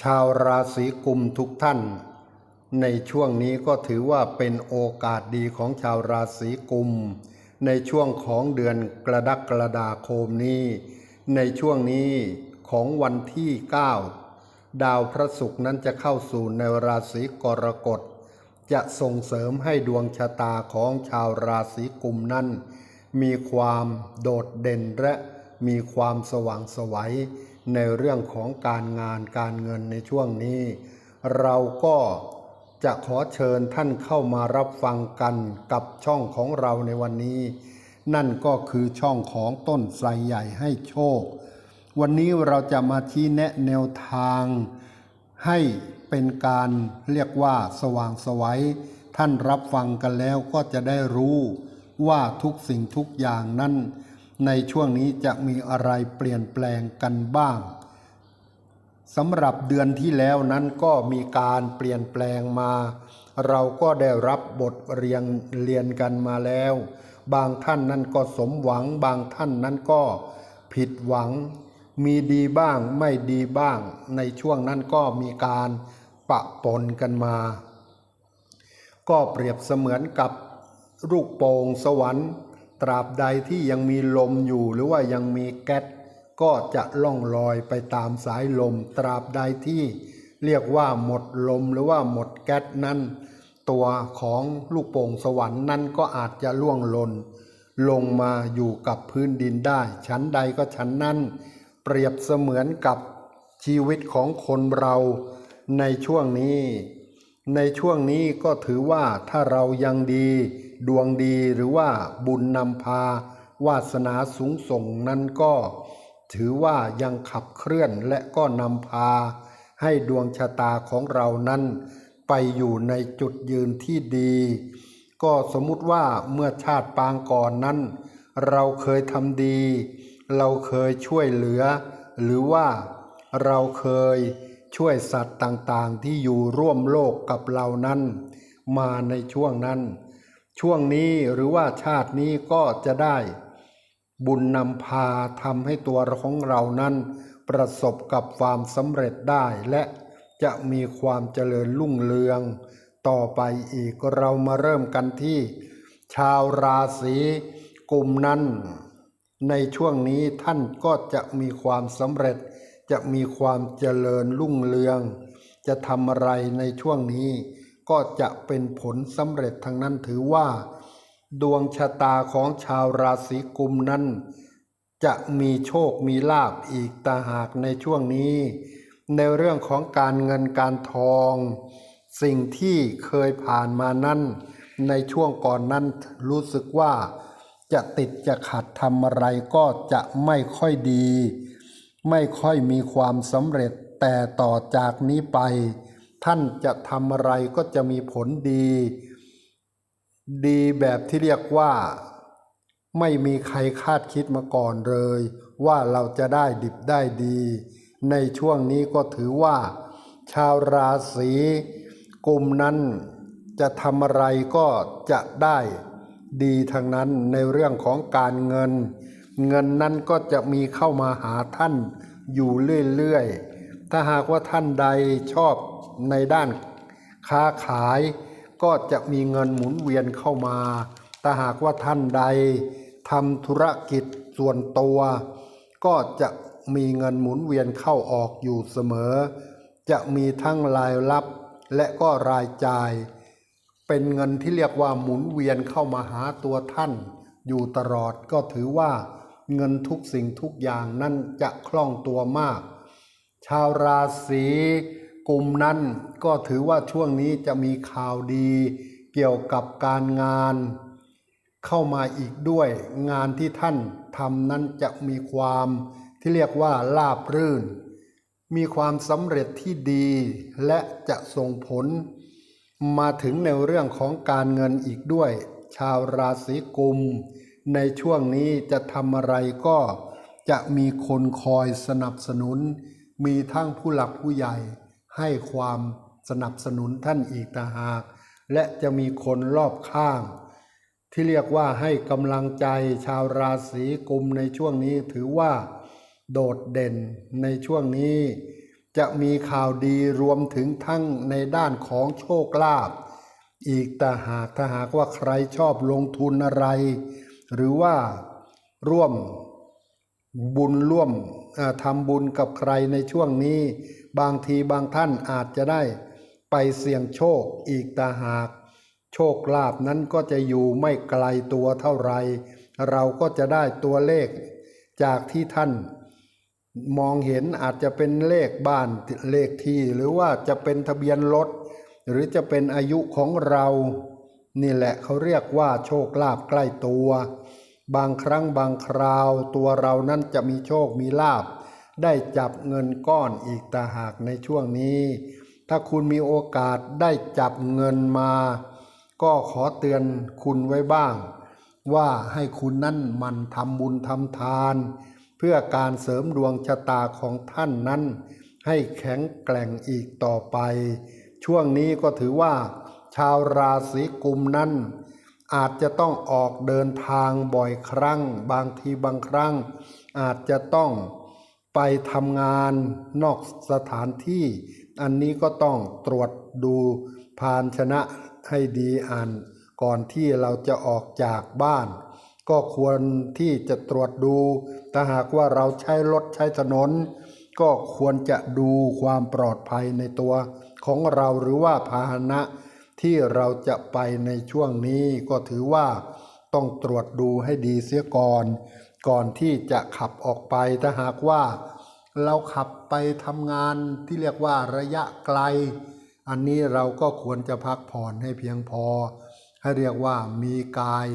ชาวราศีกุมทุกท่าน ในช่วงนี้ก็ถือว่าเป็นโอกาสดีของชาวราศีกุม ในช่วงของเดือนกระดักกระดาคมนี้ ในช่วงนี้ของวันที่ 9 ดาวพระศุกร์นั้นจะเข้าสู่ในราศีกรกฎ จะส่งเสริมให้ดวงชะตาของชาวราศีกุมนั้น มีความโดดเด่นและมีความสว่างไสวัย ในเรื่องของการงานการเงินในช่วงนี้ เราก็จะขอเชิญท่านเข้ามารับฟังกันกับช่องของเราในวันนี้ นั่นก็คือช่องของต้นไทรใหญ่ให้โชค วันนี้เราจะมาชี้แนะแนวทาง ให้เป็นการเรียกว่าสว่างไสวัยท่านรับฟังกันแล้วก็จะได้รู้ว่าทุกสิ่งทุกอย่างนั้น ในช่วงนี้จะมีอะไรเปลี่ยนแปลงกันบ้างสำหรับเดือนที่แล้วนั้นก็มีการเปลี่ยนแปลงมา เราก็ได้รับบทเรียนเรียนกันมาแล้ว บางท่านนั้นก็สมหวัง บางท่านนั้นก็ผิดหวัง มีดีบ้างไม่ดีบ้าง ในช่วงนั้นก็มีการปะปนกันมา ก็เปรียบเสมือนกับลูกโป่งสวรรค์ ตราบใดที่ยังมีลมอยู่หรือว่ายังมีแก๊สก็จะล่องลอยไปตามสายลม ตราบใดที่เรียกว่าหมดลมหรือว่าหมดแก๊สนั้น ตัวของลูกโป่งสวรรค์นั้นก็อาจจะล่วงหล่นลงมาอยู่กับพื้นดินได้ ชั้นใดก็ชั้นนั้น เปรียบเสมือนกับชีวิตของคนเราในช่วงนี้ ในช่วงนี้ก็ถือว่าถ้าเรายังดี ดวงดีหรือว่าบุญนำพาวาสนาสูงส่งนั้นก็ ถือว่ายังขับเคลื่อนและก็นำพา ให้ดวงชะตาของเรานั้น ไปอยู่ในจุดยืนที่ดี ก็สมมุติว่าเมื่อชาติปางก่อนนั้น เราเคยทำดี เราเคยช่วยเหลือ หรือว่าเราเคยช่วยสัตว์ต่างๆ ที่อยู่ร่วมโลกกับเรานั้น มาในช่วงนั้น ช่วงนี้หรือว่าชาตินี้ก็จะได้ บุญนำพาทำให้ตัวของเรานั้น ประสบกับความสำเร็จได้และจะมีความเจริญรุ่งเรือง ต่อไปอีกเรามาเริ่มกันที่ ชาวราศีกุมนั้น ในช่วงนี้ท่านก็จะมีความสำเร็จ จะมีความเจริญรุ่งเรือง จะทำอะไรในช่วงนี้ ก็จะเป็นผลสำเร็จทั้งนั้นถือว่า ดวงชะตาของชาวราศีกุมนั้น จะมีโชคมีลาบอีกตาหากในช่วงนี้ ในเรื่องของการเงินการทอง สิ่งที่เคยผ่านมานั้น ในช่วงก่อนนั้นรู้สึกว่า จะติดจะขัดทำอะไรก็จะไม่ค่อยดี ไม่ค่อยมีความสำเร็จแต่ต่อจากนี้ไป ท่านจะทำอะไรก็จะมีผลดี ดีแบบที่เรียกว่า ไม่มีใครคาดคิดมาก่อนเลย ว่าเราจะได้ดิบได้ดี ในช่วงนี้ก็ถือว่า ชาวราศีกุมนั้นจะทำอะไรก็จะได้ดีทางนั้นในเรื่องของการเงิน เงินนั้นก็จะมีเข้ามาหาท่านอยู่เรื่อยๆ ถ้าหากว่าท่านใดชอบ ในด้านค้าขายก็จะมีเงินหมุนเวียนเข้ามาถ้าหากว่าท่านใดทำธุรกิจส่วนตัว ก็จะมีเงินหมุนเวียนเข้าออกอยู่เสมอ จะมีทั้งรายรับและก็รายจ่าย เป็นเงินที่เรียกว่าหมุนเวียนเข้ามาหาตัวท่าน อยู่ตลอดก็ถือว่าเงินทุกสิ่งทุกอย่างนั่นจะคล่องตัวมาก ชาวราศี กลุ่มนั้นก็ถือว่าช่วงนี้จะมีข่าวดีเกี่ยวกับการงาน เข้ามาอีกด้วย งานที่ท่านทำนั้นจะมีความที่เรียกว่าลาบรื่น มีความสำเร็จที่ดี และจะส่งผล มาถึงในเรื่องของการเงินอีกด้วย ชาวราศีกุม ในช่วงนี้จะทำอะไรก็จะมีคนคอยสนับสนุน มีทั้งผู้หลักผู้ใหญ่ ให้ความสนับสนุนท่านอีกต่างหาก และจะมีคนรอบข้าง ที่เรียกว่าให้กำลังใจชาวราศีกุมในช่วงนี้ถือว่า โดดเด่นในช่วงนี้ จะมีข่าวดีรวมถึงทั้งในด้านของโชคลาภอีกแต่หากถ้าหากว่าใครชอบลงทุนอะไร หรือว่าร่วมบุญร่วมทำบุญกับใครในช่วงนี้ บางทีบางท่านอาจจะได้ไปเสี่ยงโชคอีกตาหาก โชคลาภนั้นก็จะอยู่ไม่ไกลตัวเท่าไร เราก็จะได้ตัวเลขจากที่ท่านมองเห็นอาจจะเป็นเลขบ้านเลขที่หรือว่าจะเป็นทะเบียนรถ หรือจะเป็นอายุของเรา นี่แหละเขาเรียกว่าโชคลาภใกล้ตัว บางครั้งบางคราวตัวเรานั้นจะมีโชคมีลาภ ได้จับเงินก้อนอีกตาหากในช่วงนี้ ถ้าคุณมีโอกาสได้จับเงินมา ก็ขอเตือนคุณไว้บ้าง ว่าให้คุณนั่นมันทำบุญทำทาน เพื่อการเสริมดวงชะตาของท่านนั้น ให้แข็งแกร่งอีกต่อไป ช่วงนี้ก็ถือว่า ชาวราศีกุมนั้น อาจจะต้องออกเดินทางบ่อยครั้ง บางทีบางครั้ง อาจจะต้อง ไปทำงานนอกสถานที่ อันนี้ก็ต้องตรวจดูภานชนะให้ดีอ่านก่อนที่เราจะออกจากบ้าน ก็ควรที่จะตรวจดู ถ้าหากว่าเราใช้รถใช้ถนน ก็ควรจะดูความปลอดภัยในตัวของเราหรือว่าพาหนะที่เราจะไปในช่วงนี้ก็ถือว่าต้องตรวจดูให้ดีเสียก่อน ก่อนที่จะขับออกไปถ้าหากว่าเราขับไปทำงานที่เรียกว่าระยะไกล อันนี้เราก็ควรจะพักผ่อนให้เพียงพอ ให้เรียกว่ามีกาย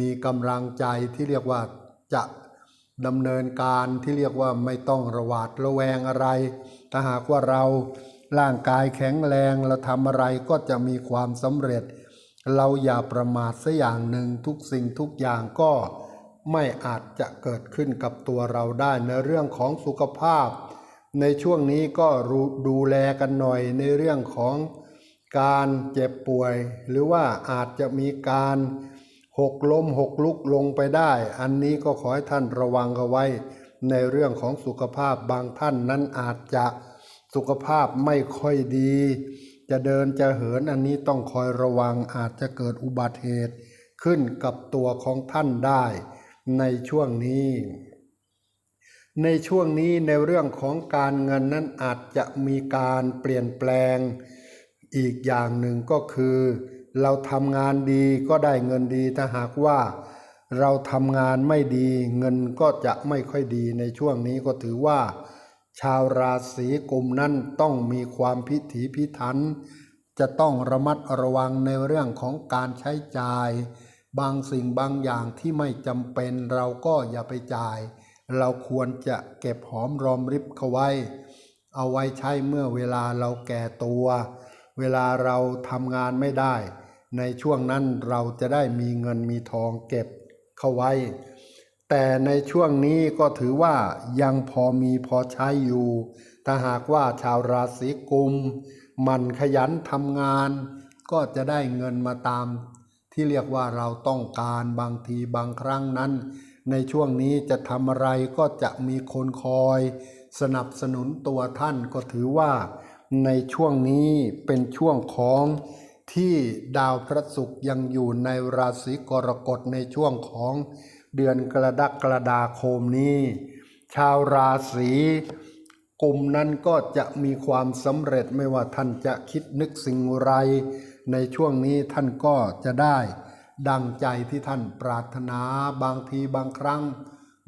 มีกำลังใจที่เรียกว่าจะดำเนินการที่เรียกว่าไม่ต้องระหวาดระแวงอะไร ถ้าหากว่าเราร่างกายแข็งแรงเราทำอะไรก็จะมีความสำเร็จ เราอย่าประมาทสักอย่างหนึ่งทุกสิ่งทุกอย่างก็ ไม่อาจจะเกิดขึ้นกับตัวเราได้ในเรื่องของสุขภาพ ในช่วงนี้ก็ดูแลกันหน่อยในเรื่องของการเจ็บป่วย หรือว่าอาจจะมีการหกล้มหกลุกลงไปได้ อันนี้ก็ขอให้ท่านระวังเอาไว้ ในเรื่องของสุขภาพบางท่านนั้นอาจจะสุขภาพไม่ค่อยดี จะเดินจะเหินอันนี้ต้องคอยระวังอาจจะเกิดอุบัติเหตุขึ้นกับตัวของท่านได้ ในช่วงนี้ ในช่วงนี้ในเรื่องของการเงินนั้นอาจจะมีการเปลี่ยนแปลง อีกอย่างหนึ่งก็คือ เราทำงานดีก็ได้เงินดีถ้าหากว่า เราทำงานไม่ดีเงินก็จะไม่ค่อยดีในช่วงนี้ก็ถือว่า ชาวราศีกุมนั้นต้องมีความพิถีพิถันจะต้องระมัดระวังในเรื่องของการใช้จ่าย บางสิ่งบางอย่างที่ไม่จำเป็นเราก็อย่าไปจ่าย เราควรจะเก็บหอมรอมริบเข้าไว้ เอาไว้ใช้เมื่อเวลาเราแก่ตัว เวลาเราทำงานไม่ได้ ในช่วงนั้นเราจะได้มีเงินมีทองเก็บเข้าไว้ แต่ในช่วงนี้ก็ถือว่ายังพอมีพอใช้อยู่ ถ้าหากว่าชาวราศีกุม มันขยันทำงาน ก็จะได้เงินมาตาม ที่เรียกว่าเราต้องการบางทีบางครั้งนั้น ในช่วงนี้จะทำอะไรก็จะมีคนคอย สนับสนุนตัวท่านก็ถือว่า ในช่วงนี้เป็นช่วงของที่ดาวพระศุกร์ยังอยู่ในราศีกรกฎในช่วงของเดือนกรดกกระดาคมนี้ ชาวราศีกลุ่มนั้นก็จะมีความสำเร็จไม่ว่าท่านจะคิดนึกสิ่งไร ในช่วงนี้ท่านก็จะได้ ดังใจที่ท่านปรารถนาบางทีบางครั้ง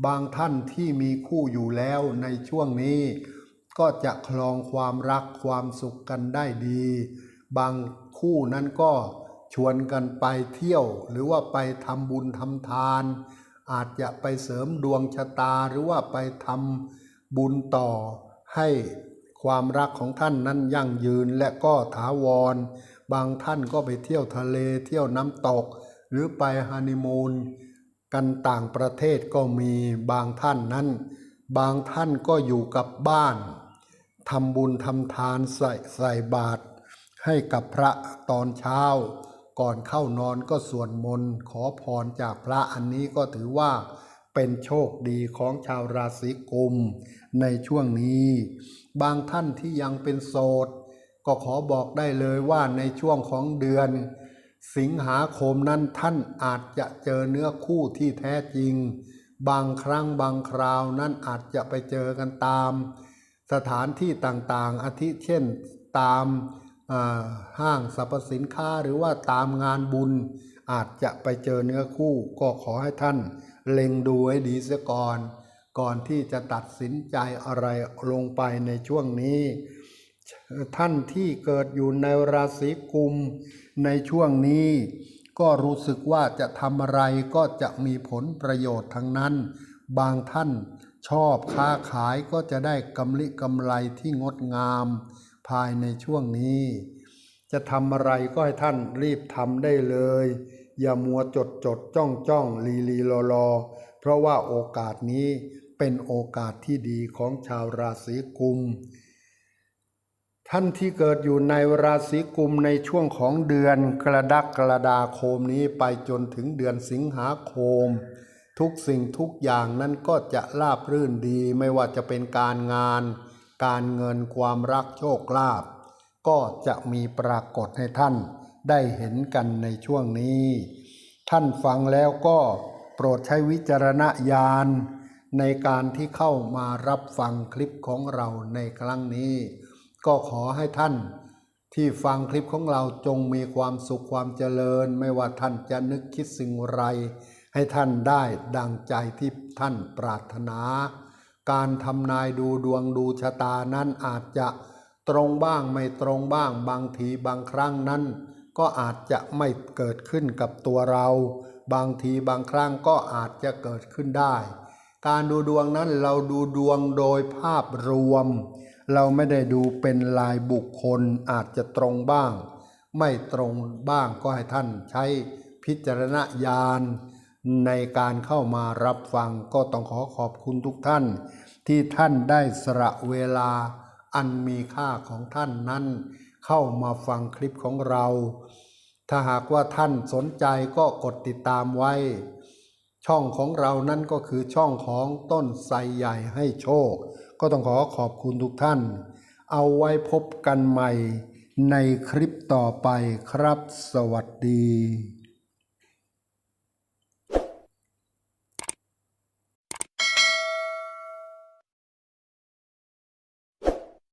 บางท่านที่มีคู่อยู่แล้วในช่วงนี้ ก็จะคลองความรักความสุขกันได้ดี บางคู่นั้นก็ชวนกันไปเที่ยว หรือว่าไปทำบุญทำทาน อาจจะไปเสริมดวงชะตาหรือว่าไปทำบุญต่อให้ความรักของท่านนั้นยั่งยืนและก็ถาวร บางท่านก็ไปเที่ยวทะเลเที่ยวน้ำตก หรือไปฮันนีมูนกันต่างประเทศก็มีบางท่านนั้น บางท่านก็อยู่กับบ้านทำบุญทำทานใส่ใส่บาตรให้กับพระตอนเช้า ก่อนเข้านอนก็สวดมนต์ขอพรจากพระอันนี้ก็ถือว่าเป็นโชคดีของชาวราศีกุมในช่วงนี้ บางท่านที่ยังเป็นโสด ก็ขอบอกได้เลยว่าในช่วงของเดือน สิงหาคมนั้นท่านอาจจะเจอเนื้อคู่ที่แท้จริง บางครั้งบางคราวนั้นอาจจะไปเจอกันตาม สถานที่ต่างๆ อาทิเช่นตามห้างสรรพสินค้าหรือว่าตามงานบุญ อาจจะไปเจอเนื้อคู่ ก็ขอให้ท่านเล็งดูให้ดีเสียก่อน ก่อนที่จะตัดสินใจอะไรลงไปในช่วงนี้ ท่านที่เกิดอยู่ในราศีกุมในช่วงนี้ ก็รู้สึกว่าจะทำอะไรก็จะมีผลประโยชน์ทั้งนั้น บางท่านชอบค้าขายก็จะได้กำลิกำไรที่งดงาม ภายในช่วงนี้ จะทำอะไรก็ให้ท่านรีบทำได้เลย อย่ามัวจดจดจ้องจ้องลีลีรอรอเพราะว่าโอกาสนี้เป็นโอกาสที่ดีของชาวราศีกุม ท่านที่เกิดอยู่ในราศีกุมในช่วงของเดือนกรดักกระดาคมนี้ไปจนถึงเดือนสิงหาคม ทุกสิ่งทุกอย่างนั้นก็จะราบรื่นดีไม่ว่าจะเป็นการงาน การเงินความรักโชคลาภก็จะมีปรากฏให้ท่านได้เห็นกันในช่วงนี้ ท่านฟังแล้วก็โปรดใช้วิจารณญาณในการที่เข้ามารับฟังคลิปของเราในครั้งนี้ ก็ขอให้ท่านที่ฟังคลิปของเราจงมีความสุขความเจริญ ไม่ว่าท่านจะนึกคิดสิ่งไร ให้ท่านได้ดังใจที่ท่านปรารถนา การทำนายดูดวงดูชะตานั้นอาจจะตรงบ้างไม่ตรงบ้างบางทีบางครั้งนั้น ก็อาจจะไม่เกิดขึ้นกับตัวเรา บางทีบางครั้งก็อาจจะเกิดขึ้นได้ การดูดวงนั้นเราดูดวงโดยภาพรวม เราไม่ได้ดูเป็นลายบุคคลอาจจะตรงบ้าง ไม่ตรงบ้างก็ให้ท่านใช้พิจารณญาณในการเข้ามารับฟังก็ต้องขอขอบคุณทุกท่าน ที่ท่านได้สละเวลาอันมีค่าของท่านนั้น เข้ามาฟังคลิปของเรา ถ้าหากว่าท่านสนใจก็กดติดตามไว้ ช่องของเรานั่นก็คือช่องของต้นไทรใหญ่ให้โชค ก็ต้องขอขอบคุณทุกท่าน เอาไว้พบกันใหม่ในคลิปต่อไปครับ สวัสดี